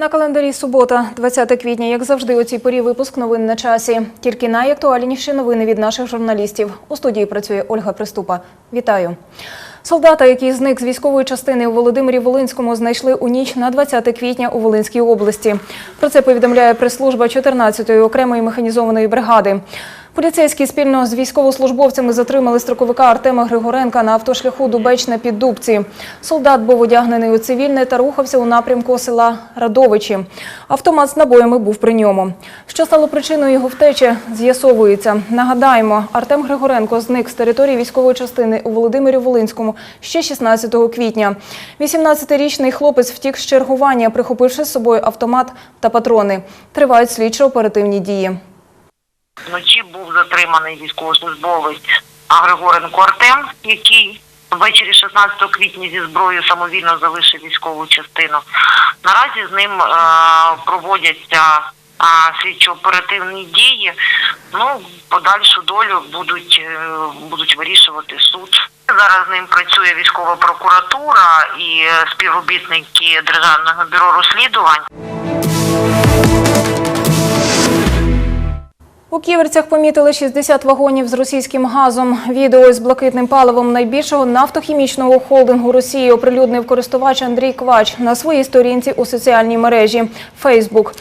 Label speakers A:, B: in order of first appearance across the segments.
A: На календарі субота, 20 квітня, як завжди, у цій порі випуск новин на часі. Тільки найактуальніші новини від наших журналістів. У студії працює Ольга Приступа. Вітаю. Солдата, який зник з військової частини у Володимирі Волинському, знайшли у ніч на 20 квітня у Волинській області. Про це повідомляє прес-служба 14-ї окремої механізованої бригади. Поліцейські спільно з військовослужбовцями затримали строковика Артема Григоренка на автошляху Дубечне під Дубці. Солдат був одягнений у цивільне та рухався у напрямку села Радовичі. Автомат з набоями був при ньому. Що стало причиною його втечі, з'ясовується. Нагадаємо, Артем Григоренко зник з території військової частини у Володимирі Волинському ще 16 квітня. 18-річний хлопець втік з чергування, прихопивши з собою автомат та патрони. Тривають слідчо-оперативні дії.
B: Затриманий військовослужбовець Григоренко Артем, який ввечері 16 квітня зі зброєю самовільно залишив військову частину. Наразі з ним е, проводяться е, слідчо-оперативні дії. Ну, подальшу долю будуть, е, будуть вирішувати суд. Зараз з ним працює військова прокуратура і співробітники Державного бюро розслідувань.
A: У Ківерцях помітили 60 вагонів з російським газом. Відео з блакитним паливом найбільшого нафтохімічного холдингу Росії оприлюднив користувач Андрій Квач на своїй сторінці у соціальній мережі Facebook.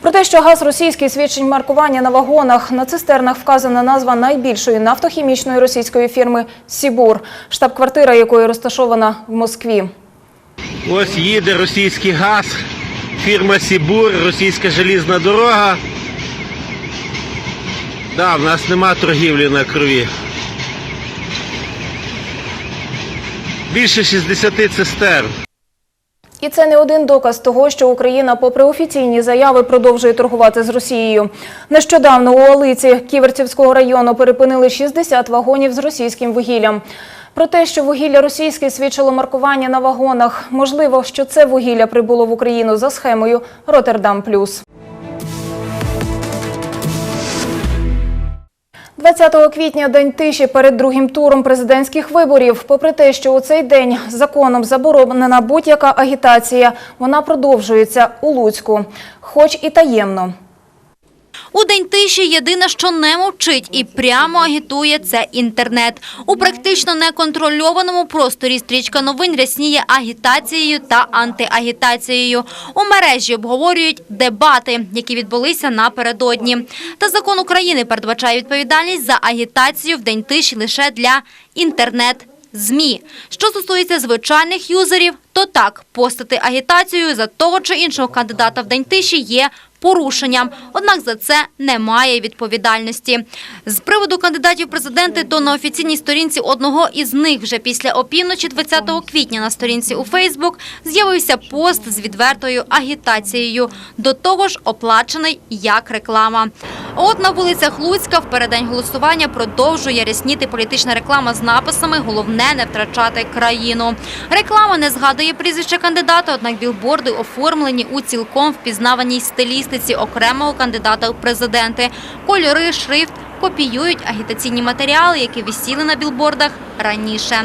A: Про те, що газ російський свідчить маркування на вагонах, на цистернах вказана назва найбільшої нафтохімічної російської фірми Сібур, штаб-квартира якої розташована в Москві.
C: Ось їде російський газ, фірма Сібур, російська желізна дорога. Да, в нас нема торгівлі на крові. Більше 60 цистерн.
A: І це не один доказ того, що Україна, попри офіційні заяви, продовжує торгувати з Росією. Нещодавно у Олиці Ківерцівського району перепинили 60 вагонів з російським вугіллям. Про те, що вугілля російське свідчило маркування на вагонах, можливо, що це вугілля прибуло в Україну за схемою Роттердам Плюс. 20 квітня – день тиші перед другим туром президентських виборів. Попри те, що у цей день законом заборонена будь-яка агітація, вона продовжується у Луцьку, хоч і таємно.
D: У день тиші єдине, що не мовчить і прямо агітує, це інтернет. У практично неконтрольованому просторі стрічка новин рясніє агітацією та антиагітацією. У мережі обговорюють дебати, які відбулися напередодні. Та закон України передбачає відповідальність за агітацію в день тиші лише для інтернет. ЗМІ. Що стосується звичайних юзерів, то так, постати агітацію за того чи іншого кандидата в день тиші є порушенням. Однак за це немає відповідальності. З приводу кандидатів президенти, то на офіційній сторінці одного із них вже після опівночі 20 квітня на сторінці у Фейсбук з'явився пост з відвертою агітацією. До того ж оплачений як реклама. От на вулицях Луцька в переддень голосування продовжує рясніти політична реклама з написами «Головне не втрачати країну». Реклама не згадує прізвище кандидата, однак білборди оформлені у цілком впізнаваній стилістиці окремого кандидата у президенти. Кольори, шрифт копіюють агітаційні матеріали, які висіли на білбордах раніше.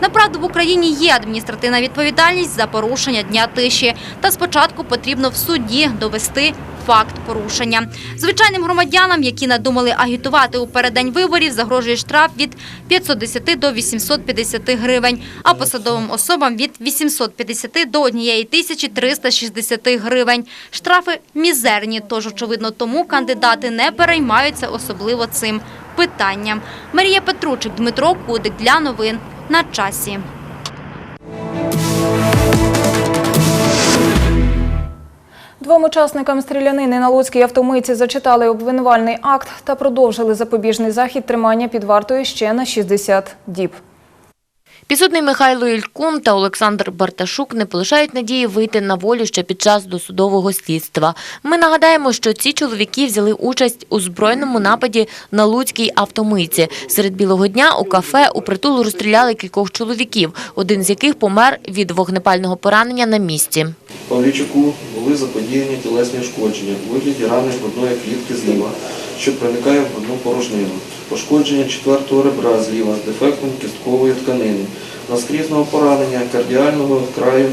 D: Направду в Україні є адміністративна відповідальність за порушення дня тиші. Та спочатку потрібно в суді довести факт порушення. Звичайним громадянам, які надумали агітувати у переддень виборів, загрожує штраф від 510 до 850 гривень, а посадовим особам від 850 до 1360 гривень. Штрафи мізерні, тож, очевидно, тому кандидати не переймаються особливо цим питанням. Марія Петручик, Дмитро Кудик для новин на часі.
A: Двом учасникам стрілянини на Луцькій автомийці зачитали обвинувальний акт та продовжили запобіжний захід тримання під вартою ще на 60 діб.
E: Підсудний Михайло Ількун та Олександр Барташук не полишають надії вийти на волю ще під час досудового слідства. Ми нагадаємо, що ці чоловіки взяли участь у збройному нападі на Луцькій автомийці. Серед білого дня у кафе у притулу розстріляли кількох чоловіків, один з яких помер від вогнепального поранення на місці.
F: Павлічуку були заподіяні тілесні ушкодження у вигляді рани грудної клітки зліва, що проникає в грудну порожнину, пошкодження четвертого ребра зліва з дефектом кісткової тканини, наскрізного поранення кардіального краю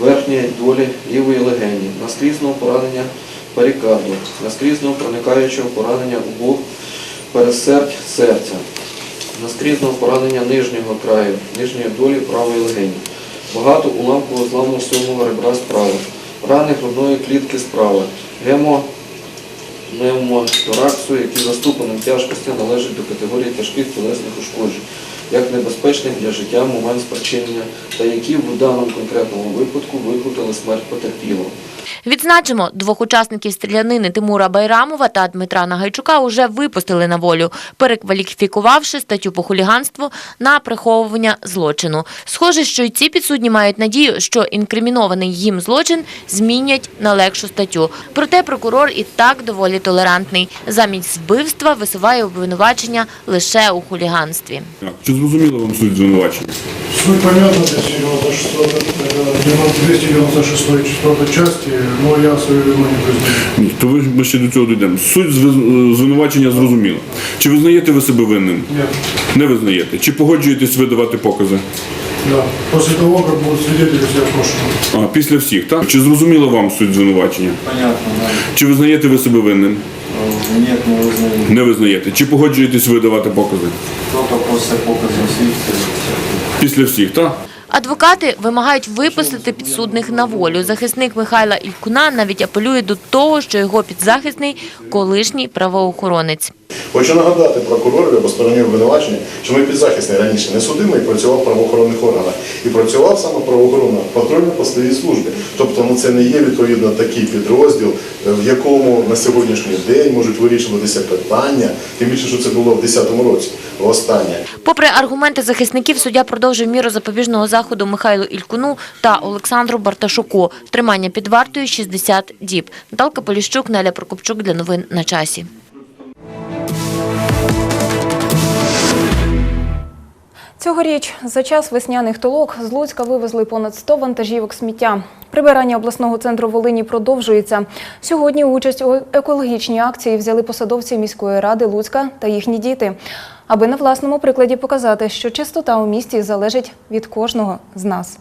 F: верхньої долі лівої легені, наскрізного поранення перикарду, наскрізного проникаючого поранення обох пересердь серця, наскрізного поранення нижнього краю, нижньої долі правої легені, багато уламкового зламу сьомого ребра справа, рани грудної клітки справа, гемо пневмотораксу, які за ступенем тяжкості належать до категорії тяжких тілесних ушкоджень, як небезпечних для життя момент спричинення, та які в даному конкретному випадку викликали смерть потерпілого.
E: Відзначимо, двох учасників стрілянини Тимура Байрамова та Дмитра Нагайчука уже випустили на волю, перекваліфікувавши статтю по хуліганству на приховування злочину. Схоже, що й ці підсудні мають надію, що інкримінований їм злочин змінять на легшу статтю. Проте прокурор і так доволі толерантний. Замість вбивства висуває обвинувачення лише у хуліганстві.
G: Чи зрозуміло вам суть звинувачення?
H: Суть понятна, 296, э, 296 4 части, но я свою вину не признаю.
G: Ні, то ви ми ще до цього дійдемо. Суть зви- звинувачення зрозуміла. Чи визнаєте ви себе винним?
H: Нет,
G: Не визнаєте. Чи погоджуєтесь ви давати покази?
H: да. После того, как будут свидетели в прошлом.
G: А, після всіх, так? Чи зрозуміло вам суть звинувачення?
I: Понятно, да.
G: Чи визнаєте ви себе винним?
I: Э, Нет, не вызнаю.
G: Не визнаєте. Чи погоджуєтесь ви давати покази?
I: Только после показа свидетелей.
G: Після всіх, так?
E: Адвокати вимагають випустити підсудних на волю. Захисник Михайла Ількуна навіть апелює до того, що його підзахисний колишній правоохоронець.
J: Хочу нагадати прокуророві або стороні обвинувачення, що ми підзахисний раніше не судимий працював в правоохоронних органах і працював саме правоохоронно в патрульно-постовій службі. Тобто ну, це не є відповідно такий підрозділ, е, в якому на сьогоднішній день можуть вирішуватися питання, тим більше, що це було в 2010 році. Останнє.
E: Попри аргументи захисників, суддя продовжив міру запобіжного заходу Михайлу Ількуну та Олександру Барташуку. Тримання під вартою 60 діб. Наталка Поліщук, Неля Прокопчук для новин на часі.
A: Цьогоріч за час весняних толок з Луцька вивезли понад 100 вантажівок сміття. Прибирання обласного центру Волині продовжується. Сьогодні участь у екологічній акції взяли посадовці міської ради Луцька та їхні діти, аби на власному прикладі показати, що чистота у місті залежить від кожного з нас.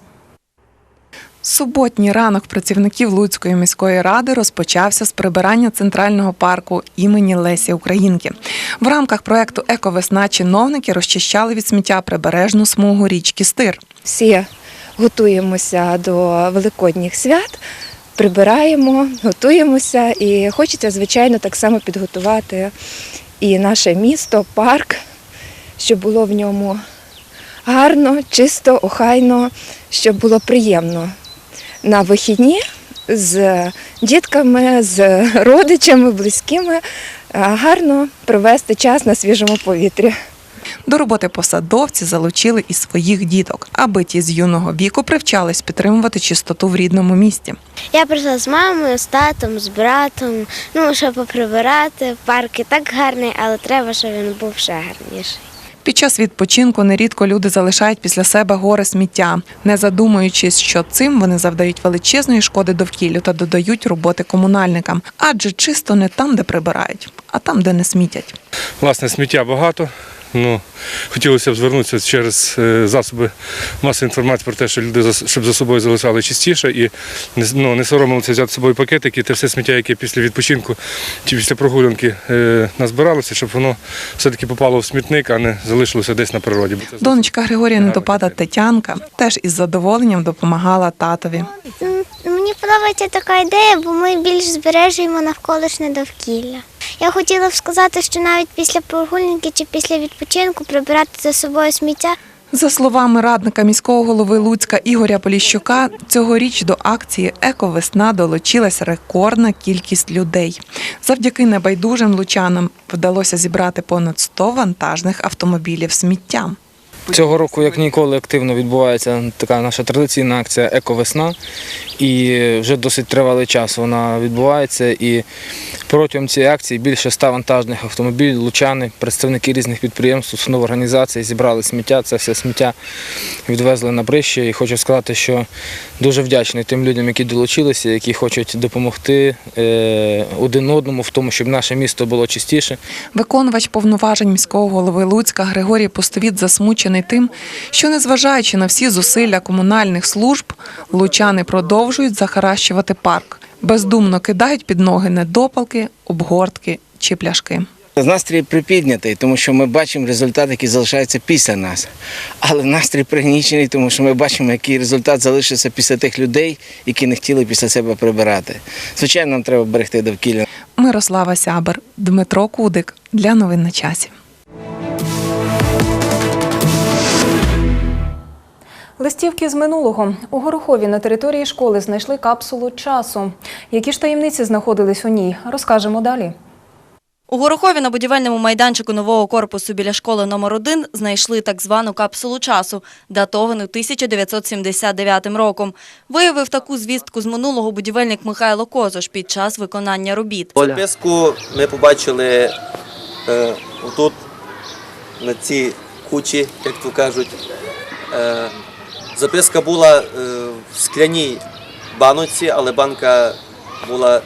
K: Суботній ранок працівників Луцької міської ради розпочався з прибирання центрального парку імені Лесі Українки. В рамках проекту Ековесна чиновники розчищали від сміття прибережну смугу річки Стир.
L: всі готуємося до великодніх свят, прибираємо, готуємося і хочеться, звичайно, так само підготувати і наше місто, парк, щоб було в ньому гарно, чисто, охайно, щоб було приємно на вихідні з дітками, з родичами, близькими, гарно провести час на свіжому повітрі.
K: До роботи посадовці залучили і своїх діток, аби ті з юного віку привчались підтримувати чистоту в рідному місті.
M: Я прийшла з мамою, з татом, з братом, ну, щоб поприбирати. Парк і так гарний, але треба, щоб він був ще гарніший.
K: Під час відпочинку нерідко люди залишають після себе гори сміття, не задумуючись, що цим вони завдають величезної шкоди довкіллю та додають роботи комунальникам, адже чисто не там, де прибирають, а там, де не смітять.
N: Власне, сміття багато. Ну, хотілося б звернутися через е, засоби масової інформації про те, що люди за- щоб за собою залишали чистіше і не, ну, не соромилися взяти з собою пакетики, те все сміття, яке після відпочинку чи після прогулянки е, назбиралося, щоб воно все-таки попало в смітник, а не залишилося десь на природі.
K: Донечка Григорія Недопада Тетянка теж із задоволенням допомагала татові.
M: Мені подобається така ідея, бо ми більш збережуємо навколишнє довкілля. Я хотіла б сказати, що навіть після прогулянки чи після відпочинку прибирати за собою сміття
K: За словами радника міського голови Луцька Ігоря Поліщука, цьогоріч до акції Ековесна долучилась рекордна кількість людей. Завдяки небайдужим лучанам вдалося зібрати понад 100 вантажних автомобілів сміття.
I: Цього року, як ніколи, активно відбувається така наша традиційна акція Ековесна. І вже досить тривалий час вона відбувається. І протягом цієї акції більше ста вантажних автомобілів, лучани, представники різних підприємств, установ організацій зібрали сміття. Це все сміття відвезли на брище. І хочу сказати, що дуже вдячний тим людям, які долучилися, які хочуть допомогти е, один одному в тому, щоб наше місто було чистіше.
K: Виконувач повноважень міського голови Луцька Григорій Постовіт засмучений задоволений тим, що незважаючи на всі зусилля комунальних служб, лучани продовжують захаращувати парк, бездумно кидають під ноги недопалки, обгортки чи пляшки.
O: Настрій припіднятий, тому що ми бачимо результат, який залишається після нас. Але настрій пригнічений, тому що ми бачимо, який результат залишиться після тих людей, які не хотіли після себе прибирати. Звичайно, нам треба берегти довкілля.
K: Мирослава Сябер, Дмитро Кудик для новин на часі.
A: Листівки з минулого у Горохові на території школи знайшли капсулу часу. Які ж таємниці знаходились у ній, розкажемо далі.
P: У Горохові на будівельному майданчику нового корпусу біля школи номер 1 знайшли так звану капсулу часу, датовану 1979 роком. Виявив таку звістку з минулого будівельник Михайло Козош під час виконання робіт.
Q: Записку ми побачили е, отут, на цій кучі, як то кажуть. Е, записка була е, в скляній баночці, але банка була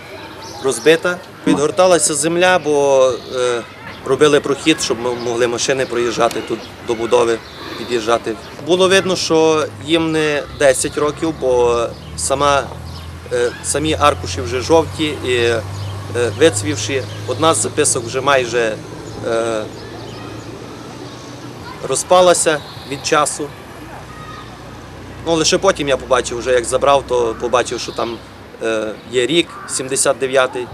Q: розбита. Відгорталася земля, бо е, робили прохід, щоб ми могли машини проїжджати тут до будови, під'їжджати. Було видно, що їм не 10 років, бо сама, е, самі аркуші вже жовті і вицвівші. Одна з записок вже майже розпалася від часу. Ну, лише потім я побачив, вже як забрав, то побачив, що там е, є рік 79-й.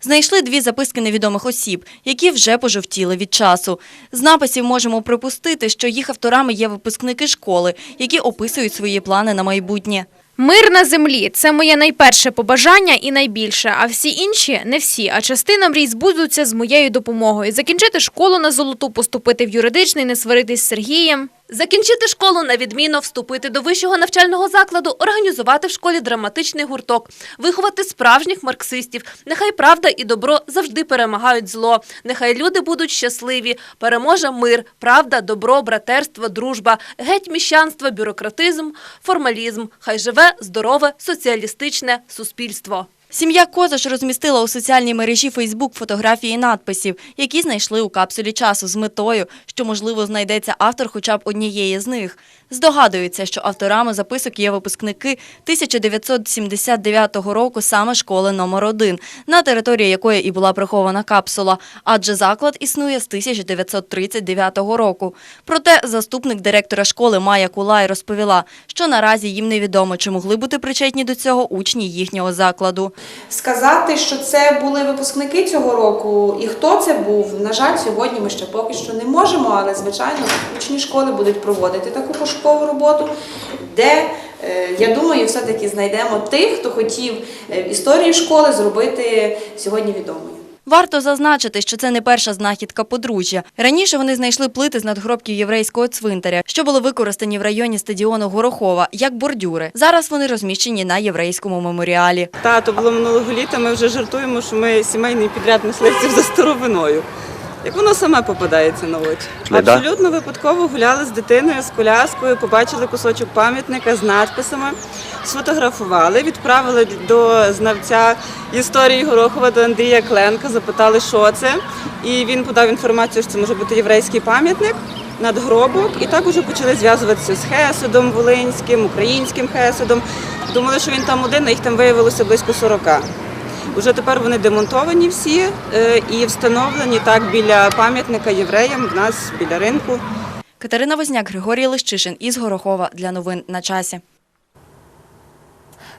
P: Знайшли дві записки невідомих осіб, які вже пожовтіли від часу. З написів можемо припустити, що їх авторами є випускники школи, які описують свої плани на майбутнє.
R: Мир на землі це моє найперше побажання і найбільше. А всі інші не всі. А частина мрій збудуться з моєю допомогою. Закінчити школу на золоту, поступити в юридичний, не сваритись з Сергієм. Закінчити школу на відміну, вступити до вищого навчального закладу, організувати в школі драматичний гурток, виховати справжніх марксистів. Нехай правда і добро завжди перемагають зло. Нехай люди будуть щасливі. Переможе мир, правда, добро, братерство, дружба, геть міщанство, бюрократизм, формалізм. Хай живе здорове соціалістичне суспільство.
P: Сім'я Козаш розмістила у соціальній мережі Фейсбук фотографії надписів, які знайшли у капсулі часу з метою, що, можливо, знайдеться автор хоча б однієї з них. Здогадується, що авторами записок є випускники 1979 року саме школи номер 1 на території якої і була прихована капсула, адже заклад існує з 1939 року. Проте заступник директора школи Майя Кулай розповіла, що наразі їм невідомо, чи могли бути причетні до цього учні їхнього закладу.
S: Сказати, що це були випускники цього року і хто це був, на жаль, сьогодні ми ще поки що не можемо, але звичайно учні школи будуть проводити таку пошукову роботу, де е, я думаю, все-таки знайдемо тих, хто хотів е, історію школи зробити сьогодні відомою.
P: Варто зазначити, що це не перша знахідка подружжя. Раніше вони знайшли плити з надгробків єврейського цвинтаря, що були використані в районі стадіону Горохова як бордюри. Зараз вони розміщені на єврейському меморіалі.
T: Тато було минулого літа. Ми вже жартуємо, що ми сімейний підряд мисливців за старовиною. Як воно саме попадається на очі.
Q: Ну, да.
T: Абсолютно випадково гуляли з дитиною, з коляскою, побачили кусочок пам'ятника з надписами, сфотографували, відправили до знавця історії Горохова до Андрія Кленка, запитали, що це. І він подав інформацію, що це може бути єврейський пам'ятник. Надгробок, і так уже почали зв'язуватися з Хесидом Волинським, українським Хесидом. Думали, що він там один, а їх там виявилося близько 40. Уже тепер вони демонтовані всі е, і встановлені так біля пам'ятника євреям в нас біля ринку.
P: Катерина Возняк, Григорій Лищишин із Горохова для новин на часі.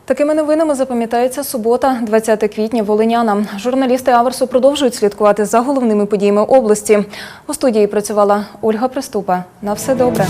A: Такими новинами запам'ятається субота, 20 квітня, волинянам. Журналісти Аверсу продовжують слідкувати за головними подіями області. У студії працювала Ольга Приступа. На все добре.